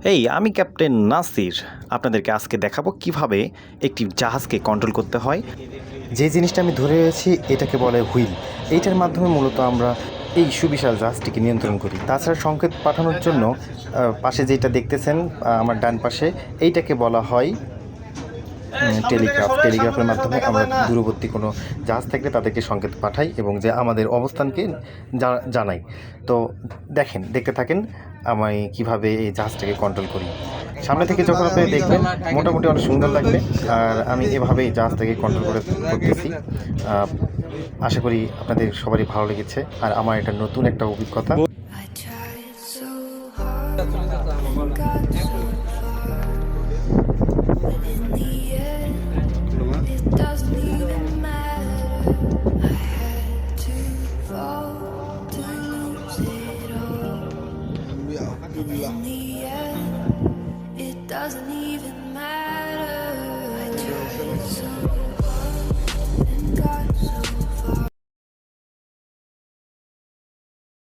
এই, আমি ক্যাপ্টেন নাসির। আপনাদেরকে আজকে দেখাবো কীভাবে একটি জাহাজকে কন্ট্রোল করতে হয়। যে জিনিসটা আমি ধরে রয়েছি এটাকে বলে হুইল। এইটার মাধ্যমে মূলত আমরা এই সুবিশাল জাহাজটিকে নিয়ন্ত্রণ করি। তাছাড়া সংকেত পাঠানোর জন্য পাশে যেটা দেখতেছেন আমার ডান পাশে, এইটাকে বলা হয় টেলিগ্রাফ। টেলিগ্রাফের মাধ্যমে আমরা দূরবর্তী কোনো জাহাজ থাকলে তাদেরকে সংকেত পাঠাই এবং যে আমাদের অবস্থানকে জানাই। তো দেখেন, দেখতে থাকেন আমি কীভাবে এই জাহাজটাকে কন্ট্রোল করি। সামনে থেকে যখন আপনি দেখবেন, মোটামুটি অনেক সুন্দর লাগবে। আর আমি এভাবেই জাহাজটাকে কন্ট্রোল করে করতেছি। আশা করি আপনাদের সবারই ভালো লেগেছে। আর আমার এটা নতুন একটা অভিজ্ঞতা. Alhamdulillah.